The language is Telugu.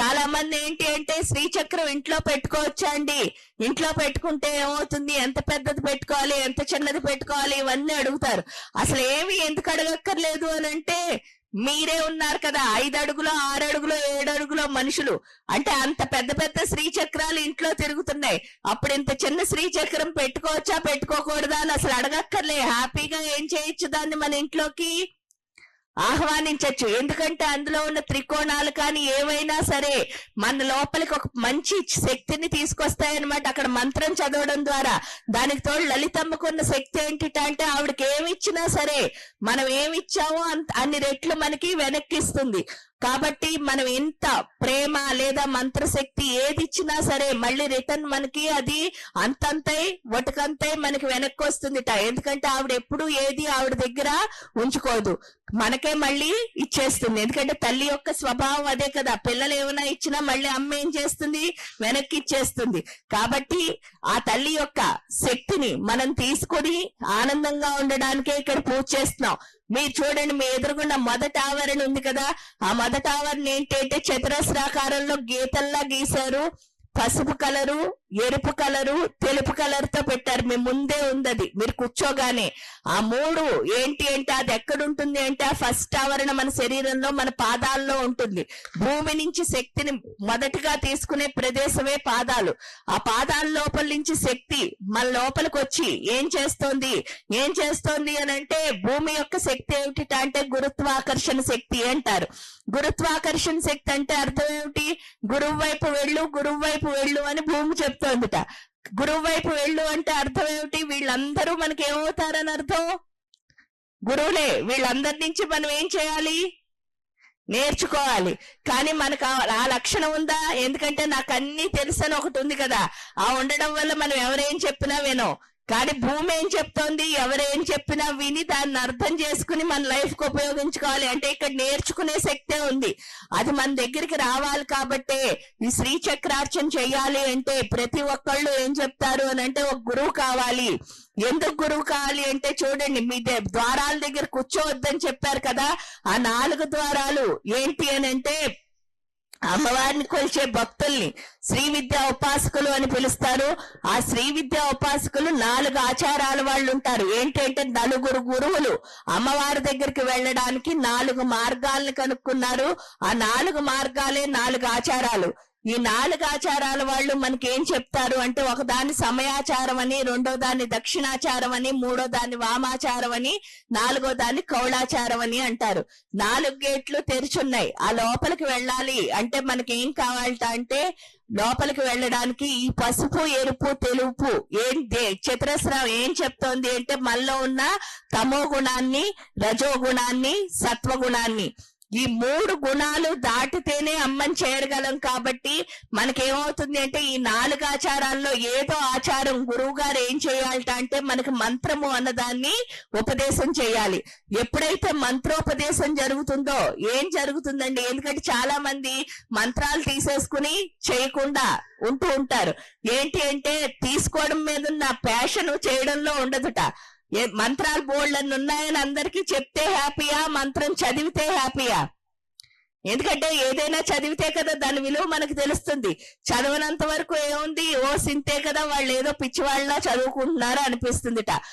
చాలా మంది ఏంటి అంటే శ్రీచక్రం ఇంట్లో పెట్టుకోవచ్చా అండి ఇంట్లో పెట్టుకుంటే ఏమవుతుంది? ఎంత పెద్దది పెట్టుకోవాలి? ఎంత చిన్నది పెట్టుకోవాలి? ఇవన్నీ అడుగుతారు. అసలు ఏమి ఎందుకు అడగక్కర్లేదు అని అంటే మీరే ఉన్నారు కదా. ఐదు అడుగులో ఆరు అడుగులో ఏడు అడుగులో మనుషులు. అంటే అంత పెద్ద పెద్ద శ్రీచక్రాలు ఇంట్లో తిరుగుతున్నాయి. అప్పుడు ఇంత చిన్న శ్రీచక్రం పెట్టుకోవచ్చా? పెట్టుకోకూడదా? అని అసలు అడగక్కర్లే. హ్యాపీగా ఏం చేయొచ్చు దాన్ని మన ఇంట్లోకి? ఆహ్వానించవచ్చు ఎందుకంటే అందులో ఉన్న త్రికోణాలు కానీ ఏవైనా సరే మన లోపలికి ఒక మంచి శక్తిని తీసుకొస్తాయన్నమాట. అక్కడ మంత్రం చదవడం ద్వారా దానికి తోడు లలితమ్మకున్న శక్తి ఏంటిట అంటే ఆవిడకి ఏమి ఇచ్చినా సరే మనం ఏమి ఇచ్చామో అన్ని రెట్లు మనకి వెనక్కిస్తుంది. కాబట్టి మనం ఎంత ప్రేమ లేదా మంత్రశక్తి ఏది ఇచ్చినా సరే మళ్ళీ రిటర్న్ మనకి అది అంతంతై ఒటకంతై మనకి వెనక్కి వస్తుందిట ఎందుకంటే ఆవిడ ఎప్పుడు ఏది ఆవిడ దగ్గర ఉంచుకోదు. మనకే మళ్ళీ ఇచ్చేస్తుంది. ఎందుకంటే తల్లి యొక్క స్వభావం అదే కదా. పిల్లలు ఏమైనా ఇచ్చినా మళ్ళీ అమ్మ ఏం చేస్తుంది? వెనక్కి ఇచ్చేస్తుంది. కాబట్టి ఆ తల్లి యొక్క శక్తిని మనం తీసుకొని ఆనందంగా ఉండడానికే ఇక్కడ పూజ చేస్తున్నాం. మీరు చూడండి మీ ఎదురుగుండా మొదటి ఆవరణ ఉంది కదా. ఆ మొదటి ఆవరణ ఏంటంటే చతురస్రాకారంలో గీతల్లా గీశారు. పసుపు కలరు ఎరుపు కలరు తెలుపు కలర్తో పెట్టారు. మీ ముందే ఉందది. మీరు కూర్చోగానే. ఆ మూడు ఏంటి అంటే అది ఎక్కడ ఉంటుంది అంటే ఆ ఫస్ట్ ఆవరణ మన శరీరంలో మన పాదాల్లో ఉంటుంది. భూమి నుంచి శక్తిని మొదటిగా తీసుకునే ప్రదేశమే పాదాలు. ఆ పాదాల లోపల నుంచి శక్తి మన లోపలికి వచ్చి ఏం చేస్తోంది? ఏం చేస్తోంది అని అంటే భూమి యొక్క శక్తి ఏమిటి అంటే గురుత్వాకర్షణ శక్తి అంటారు. గురుత్వాకర్షణ శక్తి అంటే అర్థం ఏమిటి? గురువు వైపు వెళ్ళు గురువు వైపు వెళ్ళు అని భూమి చెప్తోందిట. గురువు వైపు వెళ్ళు అంటే అర్థం ఏమిటి? వీళ్ళందరూ మనకి ఏమవుతారని అర్థం? గురువులే వీళ్ళందరి నుంచి మనం ఏం చేయాలి? నేర్చుకోవాలి. కానీ మనకు ఆ- లక్షణం ఉందా? ఎందుకంటే నాకు అన్ని తెలుసు అని ఒకటి ఉంది కదా. ఆ ఉండడం వల్ల మనం ఎవరేం చెప్పినా వినం. కానీ భూమి ఏం చెప్తోంది? ఎవరేం చెప్పినా విని దాన్ని అర్థం చేసుకుని మన లైఫ్కు ఉపయోగించుకోవాలి. అంటే ఇక్కడ నేర్చుకునే శక్తే ఉంది. అది మన దగ్గరికి రావాలి కాబట్టే ఈ శ్రీ చక్రార్చన చెయ్యాలి అంటే ప్రతి ఒక్కళ్ళు ఏం చెప్తారు అని అంటే ఒక గురువు కావాలి. ఎందుకు గురువు కావాలి అంటే చూడండి మీ ద్వారాల దగ్గర కూర్చోవద్దని చెప్పారు కదా. ఆ నాలుగు ద్వారాలు ఏంటి అని అంటే అమ్మవారిని కొలిచే భక్తుల్ని శ్రీ విద్యా ఉపాసకులు అని పిలుస్తారు. ఆ శ్రీ విద్యా ఉపాసకులు నాలుగు ఆచారాల వాళ్ళు ఉంటారు. ఏంటంటే నలుగురు గురువులు అమ్మవారి దగ్గరికి వెళ్ళడానికి నాలుగు మార్గాలను కనుక్కున్నారు. ఆ నాలుగు మార్గాలే నాలుగు ఆచారాలు. ఈ నాలుగు ఆచారాల వాళ్ళు మనకేం చెప్తారు అంటే ఒక దాన్ని సమయాచారం అని రెండో దాన్ని దక్షిణాచారం అని మూడో దాన్ని వామాచారం అని నాలుగో దాన్ని కౌళాచారం అని అంటారు. నాలుగు గేట్లు తెరిచున్నాయి. ఆ లోపలికి వెళ్ళాలి అంటే మనకి ఏం కావాలట అంటే లోపలికి వెళ్ళడానికి ఈ పసుపు ఎరుపు తెలుపు ఏం చతురస్రం ఏం చెప్తోంది అంటే మనలో ఉన్న తమో గుణాన్ని రజో గుణాన్ని సత్వ గుణాన్ని ఈ మూడు గుణాలు దాటితేనే అమ్మని చేరగలం కాబట్టి మనకేమవుతుంది అంటే ఈ నాలుగు ఆచారాల్లో ఏదో ఆచారం గురువు గారు ఏం చేయాలట అంటే మనకి మంత్రము అన్నదాన్ని ఉపదేశం చేయాలి. ఎప్పుడైతే మంత్రోపదేశం జరుగుతుందో ఏం జరుగుతుందండి? ఎందుకంటే చాలా మంది మంత్రాలు తీసేసుకుని చేయకుండా ఉంటూ ఉంటారు. ఏంటి అంటే తీసుకోవడం మీద ఉన్న ప్యాషన్ చేయడంలో ఉండదుట. మంత్రాలు బోల్డ్ అని ఉన్నాయని అందరికీ చెప్తే హ్యాపీయా? మంత్రం చదివితే హ్యాపీయా? ఎందుకంటే ఏదైనా చదివితే కదా దాని విలువ మనకు తెలుస్తుంది. చదవనంత వరకు ఏముంది? ఓ సింతే కదా వాళ్ళు ఏదో పిచ్చివాళ్ళ చదువుకుంటున్నారు అనిపిస్తుందిట.